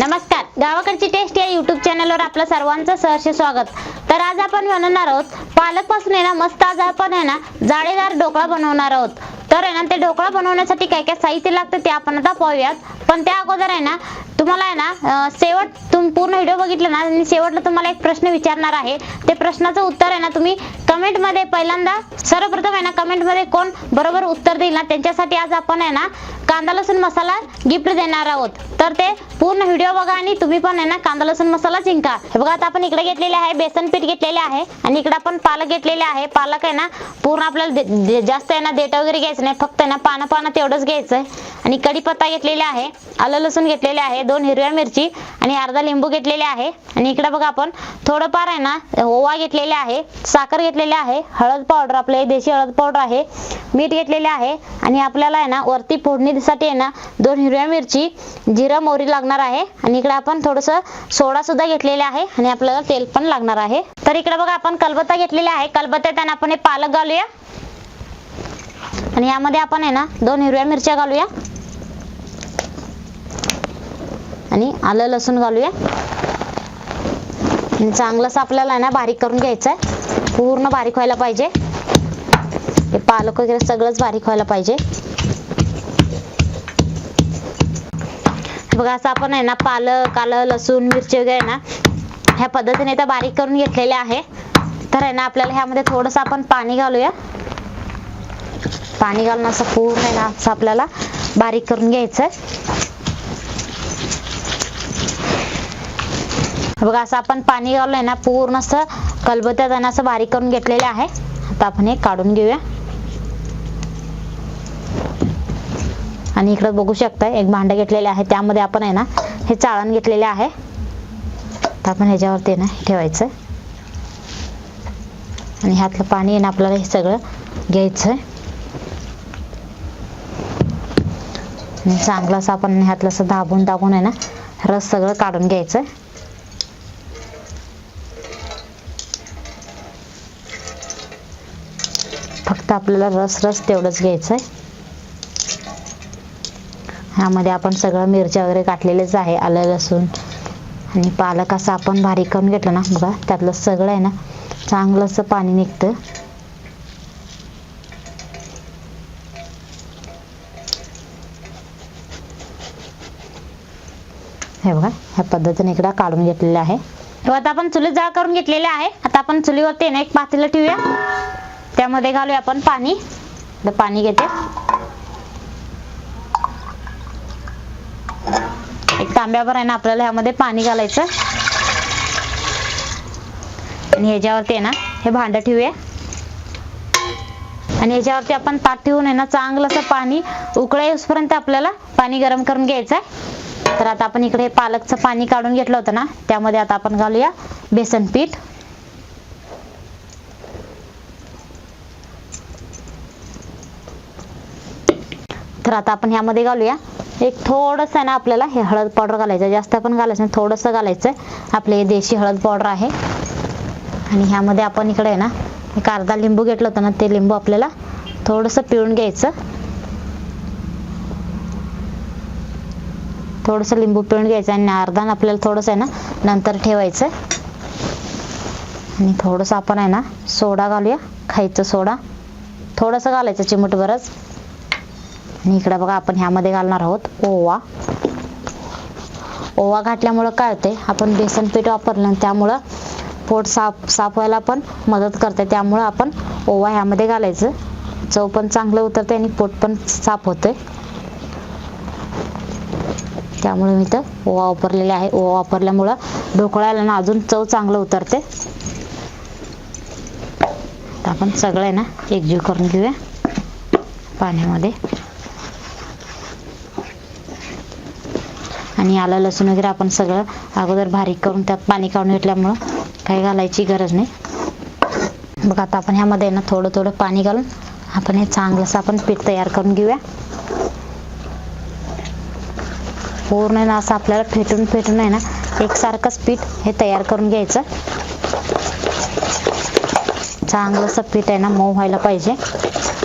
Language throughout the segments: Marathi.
नमस्कार. गावाकडची टेस्ट या युट्यूब चॅनलवर आपलं सर्वांचं सहर्ष स्वागत. तर आज आपण बनवणार आहोत पालकपासून आहे ना मस्त आज आपण आहे ना जाळेदार ढोकळा बनवणार आहोत. तर आहे ना ते ढोकळा बनवण्यासाठी काय काय साहित्य लागतं ते आपण आता पाहूयात. पण त्या अगोदर आहे ना तुम्हाला आहे ना शेवट तुम्ही पूर्ण व्हिडिओ बघितला ना आणि शेवटला तुम्हाला एक प्रश्न विचारणार आहे. ते प्रश्नाचं उत्तर आहे ना तुम्ही कमेंटमध्ये पहिल्यांदा सर्वप्रथम आहे ना कमेंटमध्ये कोण बरोबर उत्तर देईल ना त्यांच्यासाठी आज आपण आहे ना कांदा लसूण मसाला गिफ्ट देणार आहोत. तर ते पूर्ण व्हिडिओ बघा आणि तुम्ही पण आहे ना कांदा लसूण मसाला जिंका. हे बघा आता आपण इकडे घेतलेले आहे बेसन पीठ घेतलेले आहे आणि इकडे आपण पालक घेतलेले आहे. पालक आहे ना पूर्ण आपल्याला जास्त आहे ना देठ वगैरे घ्यायचं नाही फक्त ना पानं पानं तेवढंच घ्यायचं आहे आणि कढीपत्ता घेतलेला आहे आलं लसूण घेतलेले आहे दोन हिरव्या मिरची आणि अर्धा लिंबू घेतलेले आहे. आणि इकडे बघा आपण थोडंफार आहे ना ओवा घेतलेले आहे साखर घेतलेले आहे हळद पावडर आपले देशी हळद पावडर आहे. मीठ घेतलेले आहे आणि आपल्याला आहे ना वरती फोडणीसाठी आहे ना दोन हिरव्या मिरची जिरं मोहरी लागणार आहे. आणि इकडे आपण थोडंसं सोडा सुद्धा घेतलेले आहे आणि आपल्याला तेल पण लागणार आहे. तर इकडे बघा आपण कलबत्ता घेतलेला आहे. कलबत्त्यात आहे ना आपण हे पालक घालूया. आणि यामध्ये आपण आहे ना दोन हिरव्या मिरच्या घालूया. आणि आलं लसूण घालूया. आणि चांगलंच आपल्याला आहे ना बारीक करून घ्यायचं आहे पूर्ण बारीक व्हायला पाहिजे. पालक वगैरे सगळंच बारीक व्हायला पाहिजे. बघा असं आपण आहे ना पालक आलं लसूण मिरची वगैरे ना ह्या पद्धतीने तर बारीक करून घेतलेले आहे. तर आहे ना आपल्याला ह्यामध्ये थोडस आपण पाणी घालूया. पाणी घालून असं पूर्ण आहे ना असं आपल्याला बारीक करून घ्यायचं बघा असं आपण पाणी घालूय ना पूर्ण असं कलबत्यात असं बारीक करून घेतलेले आहे. आता आपण हे काढून घेऊया. आणि इकडे बघू शकता एक भांडं घेतलेले आहे. त्यामध्ये आपण आहे ना हे चाळण घेतलेले आहे. तर आपण ह्याच्यावरती ना ठेवायचं. आणि ह्यातलं पाणी आहे ना आपल्याला हे सगळं घ्यायचं आणि चांगलं असं आपण ह्यातलं असं दाबून दाबून आहे ना रस सगळं काढून घ्यायचं फक्त आपल्याला रस रस तेवढंच घ्यायचं आहे ह्यामध्ये आपण सगळं मिरच्या वगैरे काटलेलेच आहे आलं लसूण आणि पालक असं आपण बारीक करून घेतलं ना बघा त्यातलं सगळं आहे ना चांगलं असं पाणी निघतं. हे बघा ह्या पद्धतीने इकडं काढून घेतलेलं आहे. आता आपण चुलीत जाळ करून घेतलेले आहे. आता आपण चुलीवरती ना एक पातेलं ठेवूया. त्यामध्ये घालूया आपण पाणी. पाणी घेते. एक तांब्यावर आहे ना आपल्याला ह्यामध्ये पाणी घालायचं. आणि ह्याच्यावरती आहे ना हे भांड ठेवूया. आणि ह्याच्यावरती आपण ताट ठेवून आहे ना चांगलं असं पाणी उकळा येऊसपर्यंत आपल्याला पाणी गरम करून घ्यायचं आहे तर आता आपण इकडे पालकचं पाणी काढून घेतलं होतं ना त्यामध्ये आता आपण घालूया बेसन पीठ. तर आता आपण ह्यामध्ये घालूया. एक थोडंसं आहे ना आपल्याला हे हळद पावडर घालायचं जास्त पण घालायचं नाही थोडंसं घालायचं आपले हे देशी हळद पावडर आहे. आणि ह्यामध्ये आपण इकडे आहे ना एक अर्धा लिंबू घेतलं होतं ना ते लिंबू आपल्याला थोडंसं पिळून घ्यायचं. थोडंसं लिंबू पिळून घ्यायचं आणि अर्धा आपल्याला थोडंसं आहे ना नंतर ठेवायचं. आणि थोडंसं आपण आहे ना सोडा घालूया. खायचं सोडा. थोडंसं घालायचं चिमूटभरच. आणि इकडे बघा आपण ह्यामध्ये घालणार आहोत ओवा. ओवा घातल्यामुळं काय होते आपण बेसन पीठ वापरलं त्यामुळं पोट साफ साफ व्हायला पण मदत करते. त्यामुळं आपण ओवा ह्यामध्ये घालायचं. चव पण चांगलं उतरते आणि पोट पण साफ होते त्यामुळे मी तर ओवा वापरलेले आहे. ओवा वापरल्यामुळं ढोकळ्याला ना अजून चव चांगलं उतरते. तर आपण सगळं आहे ना एकजीव करून घेऊया पाण्यामध्ये. आणि आलं लसूण वगैरे आपण सगळं अगोदर बारीक करून त्यात पाणी काढून घेतल्यामुळं काही घालायची गरज नाही. बघ आता आपण ह्यामध्ये ना थोडं थोडं पाणी घालून आपण हे चांगलंसं आपण पीठ तयार करून घेऊया. पूर्ण ना असं आपल्याला फेटून फेटून आहे ना एकसारखंच पीठ हे तयार करून घ्यायचं. चांगलंसं पीठ आहे ना मऊ व्हायला पाहिजे.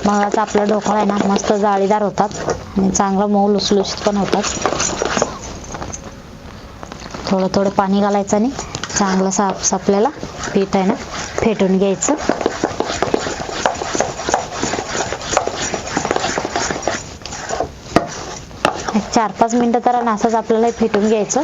मगच आपला ढोकळा आहे ना मस्त जाळीदार होतात आणि चांगलं मऊ लुसलुशीत पण होतात. थोडं थोडं पाणी घालायचं आणि चांगलं साफ आपल्याला पीठ आहे ना फेटून घ्यायचं. चार पाच मिनटं तर नासाच असंच आपल्याला फेटून घ्यायचं.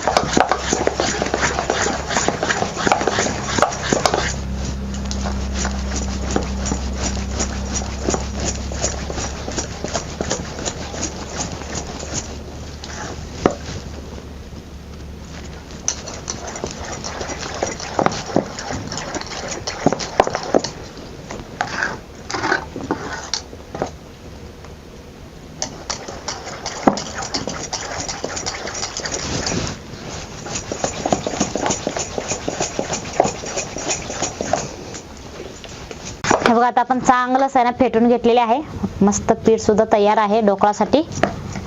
आता आपण चांगलंच आहे ना फेटून घेतलेले आहे. मस्त पीठ सुद्धा तयार आहे ढोकळासाठी.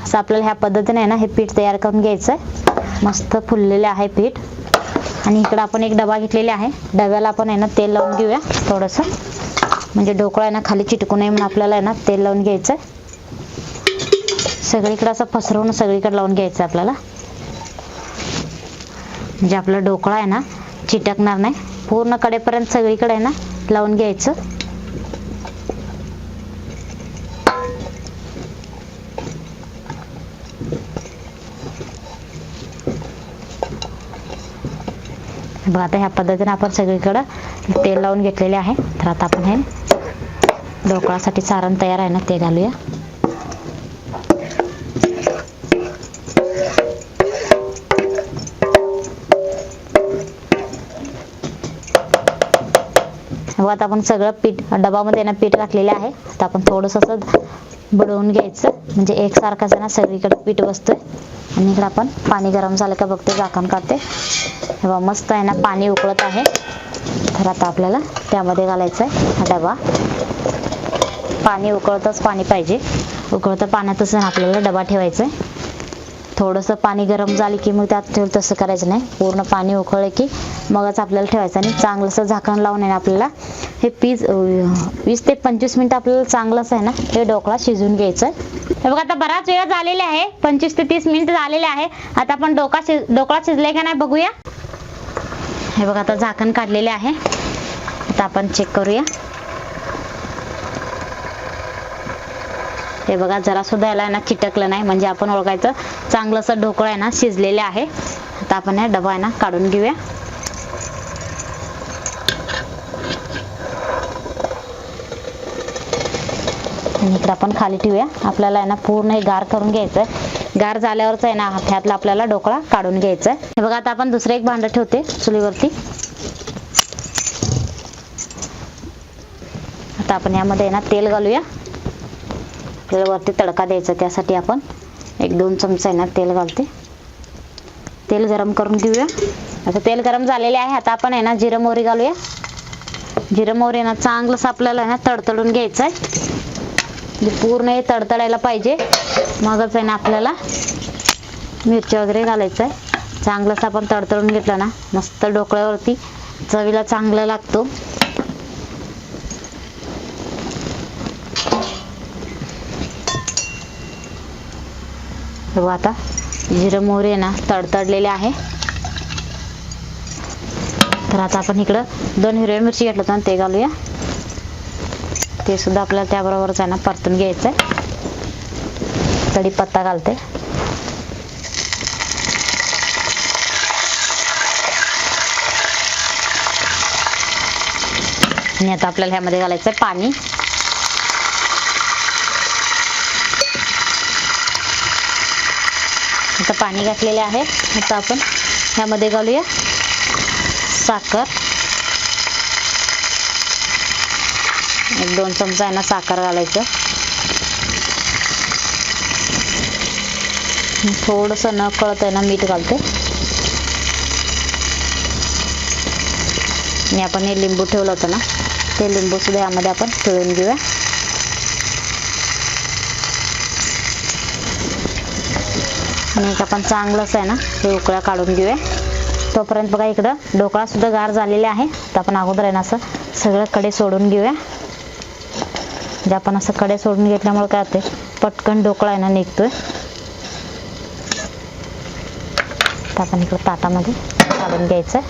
असं आपल्याला ह्या पद्धतीने आहे ना हे पीठ तयार करून घ्यायचं आहे मस्त फुललेले आहे पीठ. आणि इकडं आपण एक डबा घेतलेला आहे. डब्याला आपण आहे ना तेल लावून घेऊया थोडंसं. म्हणजे ढोकळा आहे ना खाली चिटकू नये म्हणून आपल्याला आहे ना तेल लावून घ्यायचं आहे सगळीकडे असं पसरवून सगळीकडे लावून घ्यायचं आपल्याला. म्हणजे आपला ढोकळा आहे ना चिटकणार नाही. पूर्ण कडेपर्यंत सगळीकडे आहे ना लावून घ्यायचं. बघा आता ह्या पद्धतीने आपण सगळीकडं तेल लावून घेतलेले आहे. तर आता आपण हे ढोकळासाठी सारण तयार आहे ना ते घालूया. बघा आता आपण सगळं पीठ डबामध्ये ना पीठ टाकलेले आहे. आता आपण थोडंसं असं बुडवून घ्यायचं. म्हणजे एकसारखंच आहे ना सगळीकडे पीठ बसतोय. आणि इकडे आपण पाणी गरम झालं का बघते झाकण काढते. तेव्हा मस्त आहे ना पाणी उकळत आहे. तर आता आपल्याला त्यामध्ये घालायचं आहे हा डबा. पाणी उकळतच पाणी पाहिजे. उकळतं पाण्यातच ना आपल्याला डबा ठेवायचा आहे थोडंसं पाणी गरम झालं की मग त्यात ठेवलं तसं करायचं नाही. पूर्ण पाणी उकळलं की मगच आपल्याला ठेवायचं आणि चांगलंसं झाकण लावून आहे आपल्याला. हे पीज वीस ते पंचवीस मिनिटं आपल्याला चांगलंच आहे ना हे ढोकळा शिजवून घ्यायचं हे बघा आता बराच वेळ झालेला आहे. पंचवीस ते तीस मिनिटं झालेले आहे. आता आपण डोका शिज ढोकळा शिजलाय का नाही बघूया. हे बघा आता झाकण काढलेले आहे. आता आपण चेक करूया. हे बघा जरा सुद्धा याला ना चिटकलं नाही म्हणजे आपण ओळखायचं. चांगलंसं ढोकळं आहे ना शिजलेले आहे. आता आपण या डबा आहे ना काढून घेऊया. आणि इकडे आपण खाली ठेवूया. आपल्याला आहे ना पूर्ण हे गार करून घ्यायचं आहे गार झाल्यावरच आहे ना ह्यातला आपल्याला ढोकळा काढून घ्यायचा आहे हे बघा आता आपण दुसरं एक भांडं ठेवते चुलीवरती. आता आपण यामध्ये आहे ना तेल घालूया. तेलवरती तडका द्यायचा त्यासाठी आपण एक दोन चमचा आहे ना तेल घालते. तेल गरम करून घेऊया. आता तेल गरम झालेले आहे आता आपण आहे ना जिरं मोहरी घालूया. जिरं मोहरी आहे ना चांगलंच आपल्याला आहे ना तडतडून घ्यायचं आहे म्हणजे पूर्ण हे तडतडायला पाहिजे. मगच आहे ना आपल्याला मिरची वगैरे घालायचं आहे चांगलंच आपण तडतडून घेतलं ना मस्त डोकळ्यावरती चवीला चांगलं लागतो. बघू आता. जिरं मोहरी आहे ना तडतडलेले आहे. तर आता आपण इकडं दोन हिरव्या मिरची घेतलं होतं ना ते घालूया. ते सुद्धा आपल्याला त्याबरोबरच आहे ना परतून घ्यायचं आहे कढीपत्ता घालते. आणि आता आपल्याला ह्यामध्ये घालायचं आहे पाणी. आता पाणी घातलेले आहे. आता आपण ह्यामध्ये घालूया साखर. एक दोन चमचा आहे ना साखर घालायचं. थोडस न कळत आहे ना मीठ घालते. आणि आपण हे लिंबू ठेवलं होतं ना. ते लिंबू सुद्धा यामध्ये आपण पिळून घेऊया. आणि एक आपण चांगलंच आहे ना. हे उकळ्या काढून घेऊया. तोपर्यंत बघा इकडं ढोकळा सुद्धा गार झालेला आहे. तर आपण अगोदर आहे ना असं सगळं कडे सोडून घेऊया. म्हणजे आपण असं कडे सोडून घेतल्यामुळे काय होते पटकन ढोकळा आहे ना निघतोय. तर आपण इकडं ताटामध्ये काढून घ्यायचं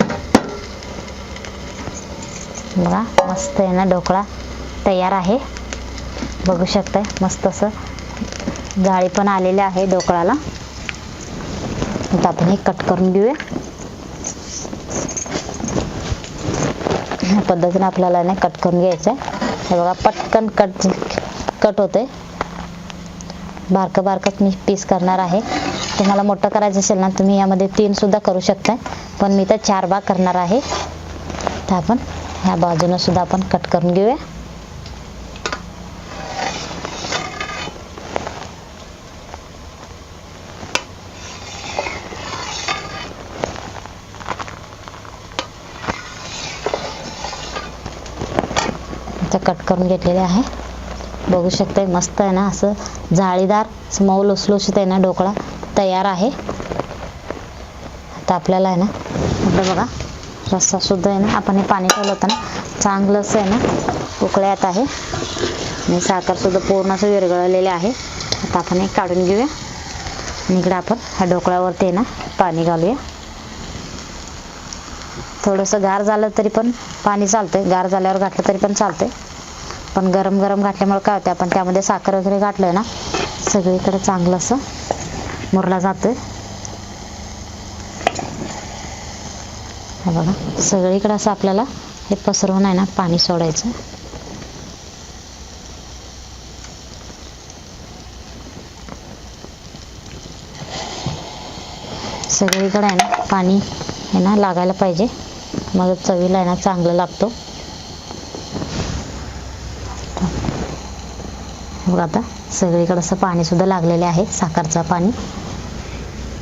बघा मस्त आहे ना ढोकळा तयार आहे. बघू शकताय मस्त असं जाळी पण आलेले आहे ढोकळाला. आता आपण हे कट करून घेऊया ह्या पद्धतीने आपल्याला नाही कट करून घ्यायचं आहे हे बघा पटकन कट कट होते बारकं बारकंच मी पीस करणार आहे. तुम्हाला मोठं करायचं असेल ना तुम्ही यामध्ये तीन सुद्धा करू शकता. पण मी तर चार भाग करणार आहे. तर आपण ह्या बाजूनं सुद्धा आपण कट करून घेऊया आता कट करून घेतलेले आहे. बघू शकताय मस्त आहे ना असं जाळीदार मऊ लुसलुशीत आहे ना ढोकळा तयार आहे. आता आपल्याला आहे ना आपलं बघा रस्सासुद्धा आहे ना आपण हे पाणी ठेवलं होतं ना चांगलं असं आहे ना उकळ्यात आहे. आणि साखर सुद्धा पूर्ण असं विरघळलेले आहे. आता आपण हे काढून घेऊया. आणि इकडे आपण ह्या ढोकळ्यावरती आहे ना पाणी घालूया. थोडंसं गार झालं तरी पण पाणी चालतंय. गार झाल्यावर घातलं तरी पण चालतंय. पण गरम गरम घातल्यामुळे काय होते आपण त्यामध्ये साखर वगैरे घातलंय ना सगळीकडे चांगलं असं मुरला जातोय. बघा सगळीकडे असं आपल्याला हे पसरवून आहे ना पाणी सोडायचं. सगळीकडे आहे ना पाणी आहे ना लागायला पाहिजे. मग चवीला आहे ना चांगलं लागतो. बघा आता सगळीकडे असं पाणी सुद्धा लागलेले आहे साखरचं पाणी.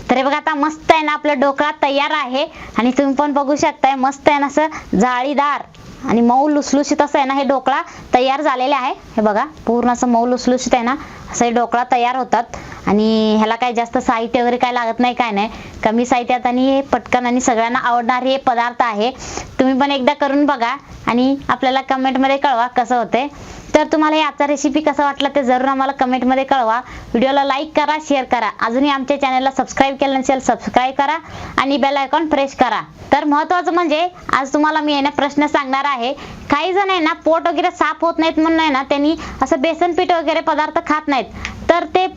तर हे बघा आता मस्त आहे ना आपलं ढोकळा तयार आहे. आणि तुम्ही पण बघू शकताय मस्त आहे ना असं जाळीदार आणि मऊ लुसलुशीत असं आहे ना हे ढोकळा तयार झालेले आहे. हे बघा पूर्ण असं मऊ लुसलुशीत आहे ना असं हे ढोकळा तयार होतात. आणि ह्याला काय जास्त साहित्य वगैरे काय लागत नाही काय नाही. कमी साहित्यात आणि हे पटकन आणि सगळ्यांना आवडणारे हे पदार्थ आहे. तुम्ही पण एकदा करून बघा आणि आपल्याला कमेंटमध्ये कळवा कसं होतंय. तर तुम्हाला याचा रेसिपी कसा वाटला ते जरूर आम्हाला कमेंटमध्ये कळवा. व्हिडिओला लाईक करा शेअर करा. अजूनही आमच्या चॅनलला सबस्क्राईब केलं नसेल सबस्क्राईब करा आणि बेल आयकॉन प्रेस करा. तर महत्वाचं म्हणजे आज तुम्हाला मी ना प्रश्न सांगणार आहे. काही जण आहे ना पोट वगैरे साफ होत नाहीत म्हणून आहे ना त्यांनी असं बेसन पीठ वगैरे पदार्थ खात नाहीत. तर ते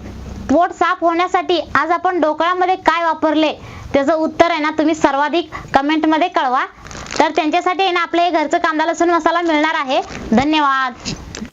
पोट साफ होण्यासाठी आज आपण ढोकळामध्ये काय वापरले? त्याचं उत्तर आहे ना तुम्ही सर्वाधिक कमेंटमध्ये कळवा. तर त्यांच्यासाठी आहे ना आपलं हे घरचं कांदा लसूण मसाला मिळणार आहे. धन्यवाद.